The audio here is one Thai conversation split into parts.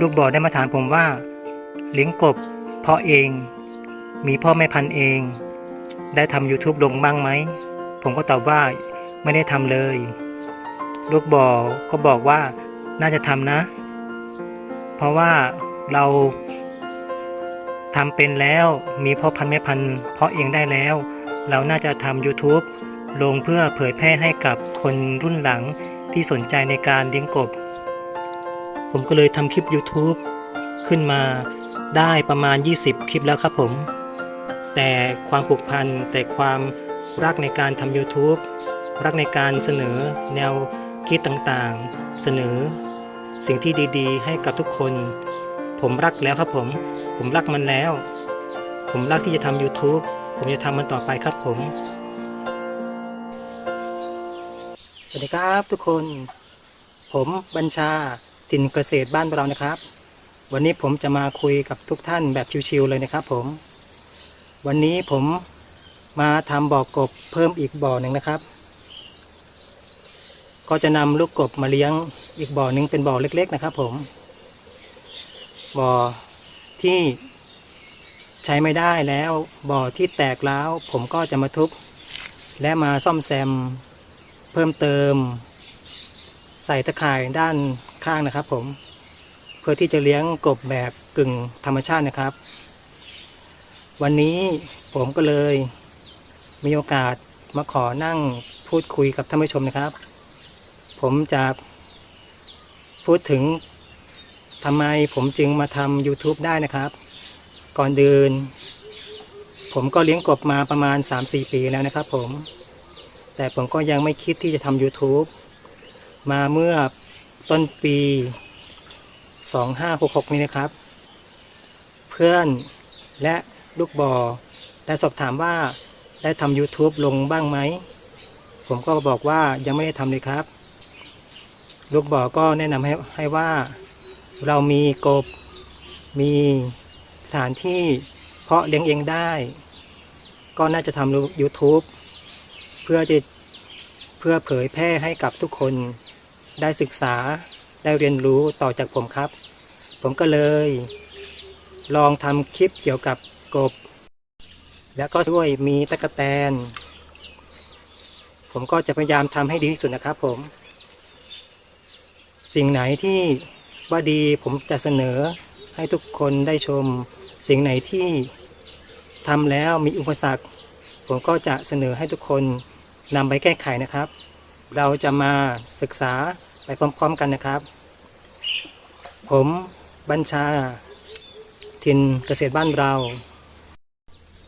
ลูกบ่อได้มาถามผมว่า เลี้ยงกบเพาะเอง มีพ่อแม่พันเอง ได้ทำ YouTube ลงบ้างไหม ผมก็ตอบว่าไม่ได้ทำเลย ลูกบ่อก็บอกว่าน่าจะทำนะ เพราะว่าเราทำเป็นแล้วมีพ่อพันแม่พันเพาะเองได้แล้ว เราน่าจะทำ YouTube ลงเพื่อเผยแพร่ให้กับคนรุ่นหลังที่สนใจในการเลี้ยงกบ ผมก็เลยทำคลิป YouTube ขึ้นมาได้ประมาณ 20 คลิปแล้วครับผม แต่ความผูกพันแต่ความรักในการทำ YouTube รักในการเสนอแนวคิดต่างๆ เสนอ สิ่งที่ดีๆ ให้กับทุกคน ผมรักแล้วครับผม ผมรักมันแล้ว ผมรักที่จะทำ YouTube ผมจะทำมันต่อไปครับผม สวัสดีครับทุกคน ผมบัญชา ถิ่นเกษตรบ้านเรานะครับ วันนี้ผมจะมาคุยกับทุกท่านแบบชิวๆเลยนะครับผม วันนี้ผมมาทำบ่อกบเพิ่มอีกบ่อหนึ่งนะครับ ก็จะนำลูกกบมาเลี้ยงอีกบ่อหนึ่งเป็นบ่อเล็ก ๆ นะครับ ผม บ่อที่ใช้ไม่ได้แล้วบ่อที่แตกแล้วผมก็จะมาทุบและมาซ่อมแซมเพิ่มเติม ใส่ตะข่ายด้าน ข้างนะครับ ผม เพื่อที่จะเลี้ยงกบแบบกึ่งธรรมชาตินะครับ วันนี้ผมก็เลยมีโอกาสมาขอนั่งพูดคุยกับท่านผู้ชมนะครับ ผมจะพูดถึงทำไมผมจึงมาทำ YouTube ได้นะครับ ก่อนเดิน ผมก็เลี้ยงกบมาประมาณ 3-4 ปีแล้วนะครับผม แต่ผมก็ยังไม่คิดที่จะทำ YouTube มาเมื่อ ต้นปี 2566 นี้นะครับ เพื่อนและลูกบอได้สอบถามว่าได้ทำ YouTube ลงบ้างไหม ผมก็บอกว่ายังไม่ได้ทำเลยครับ ลูกบอก็แนะนำให้ให้ว่าเรามีกบ มีสถานที่เพาะเลี้ยงเองได้ ก็น่าจะทำ YouTube เพื่อจะเพื่อเผยแพร่ให้กับทุกคน ได้ศึกษาได้เรียนรู้ต่อจากผมครับ ผมก็เลย ลองทำคลิปเกี่ยวกับกบ แล้วก็ด้วยมีตะกะแตน ผมก็จะพยายามทำให้ดีที่สุดนะครับผม สิ่งไหนที่ว่าดีผมจะเสนอให้ทุกคนได้ชม สิ่งไหนที่ทำแล้วมีอุปสรรค ผมก็จะเสนอให้ทุกคนนำไปแก้ไขนะครับ เราจะมาศึกษาไปพร้อมๆกันนะครับ ผมบัญชาถิ่นเกษตรบ้านเรา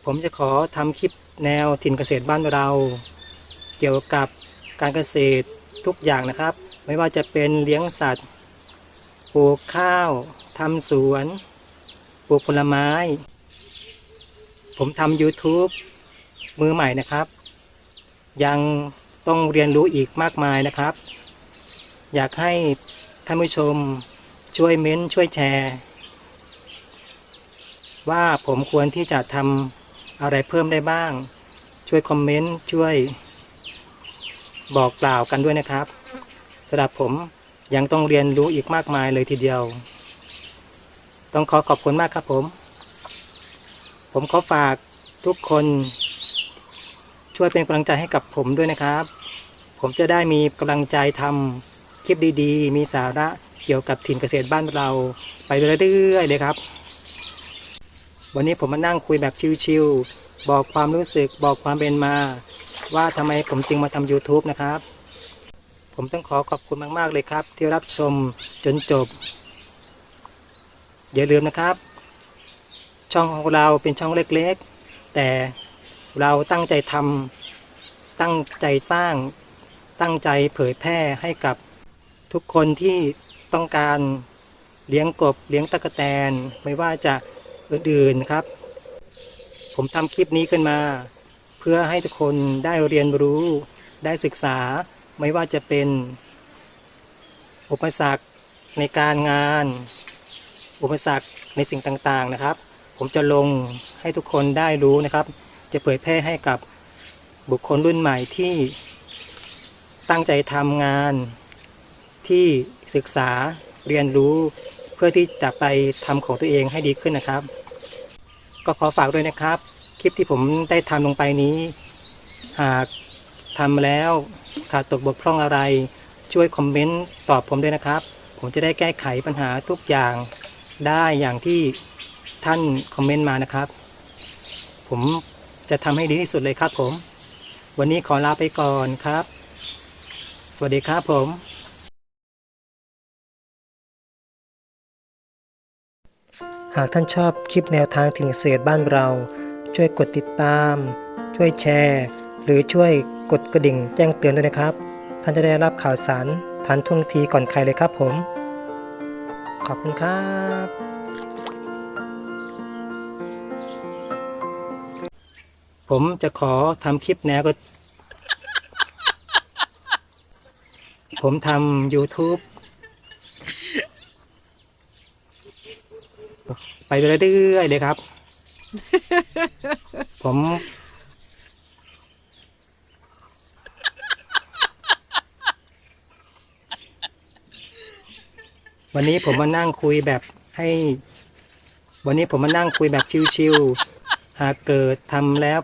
ผมจะขอทำคลิปแนวถิ่นเกษตรบ้านเรา เกี่ยวกับการเกษตรทุกอย่างนะครับ ไม่ว่าจะเป็นเลี้ยงสัตว์ปลูกข้าวทำสวนปลูกผลไม้ ผมทำ YouTube มือใหม่นะครับ ยัง ต้องเรียนรู้อีกมากมายนะครับ อยากให้ท่านผู้ชมช่วยเม้นช่วยแชร์ ว่าผมควรที่จะทำอะไรเพิ่มได้บ้าง ช่วยคอมเมนต์ช่วย บอกกล่าวกันด้วยนะครับสำหรับผมยังต้องเรียนรู้อีกมากมายเลยทีเดียว ต้องขอขอบคุณมากครับผม ผมขอฝากทุกคนช่วยเป็นกำลังใจให้กับผมด้วยนะครับ ผมจะได้มีกำลังใจทำคลิปดีๆ มีสาระเกี่ยวกับถิ่นเกษตรบ้านเราไปเรื่อยๆเลยครับ วันนี้ผมมานั่งคุยแบบชิวๆบอกความรู้สึกบอกความเป็นมา ว่าทำไมผมจึงมาทำ YouTube นะครับ ผมต้องขอขอบคุณมากๆเลยครับ ที่รับชมจนจบ อย่าลืมนะครับ ช่องของเราเป็นช่องเล็กๆ แต่เราตั้งใจทำตั้งใจสร้าง ตั้งใจเผยแพร่ให้กับทุกคนที่ต้องการเลี้ยงกบเลี้ยงตะกแตนไม่ว่าจะอื่นๆครับ ผมทำคลิปนี้ขึ้นมา เพื่อให้ทุกคนได้เรียนรู้ได้ศึกษาไม่ว่าจะเป็น อุปสรรคในการงาน อุปสรรคในสิ่งต่างๆนะครับ ผมจะลงให้ทุกคนได้รู้นะครับ จะเผยแพร่ให้กับบุคคลรุ่นใหม่ที่ ตั้งใจทำงานที่ศึกษาเรียนรู้ เพื่อที่จะไปทำของตัวเองให้ดีขึ้นนะครับ ก็ขอฝากด้วยนะครับ คลิปที่ผมได้ทำลงไปนี้ หากทำแล้วขาดตกบกพร่องอะไร ช่วยคอมเมนต์ตอบผมด้วยนะครับ ผมจะได้แก้ไขปัญหาทุกอย่างได้อย่างที่ท่านคอมเมนต์มานะครับ ผมจะทำให้ดีที่สุดเลยครับผม วันนี้ขอลาไปก่อนครับ สวัสดีครับผม หากท่านชอบคลิปแนวทางถึงเกษตรบ้านเรา ช่วยกดติดตาม ช่วยแชร์ หรือช่วยกดกระดิ่งแจ้งเตือนด้วยนะครับ ท่านจะได้รับข่าวสารทันท่วงทีก่อนใครเลยครับผม ขอบคุณครับผมจะขอทำคลิปแนวก็ ผมทำ YouTube ไปเรื่อยๆเลยครับ ผม วันนี้ผมมานั่งคุยแบบให้ วันนี้ผมมานั่งคุยแบบชิวๆหากเกิดทำแล้ว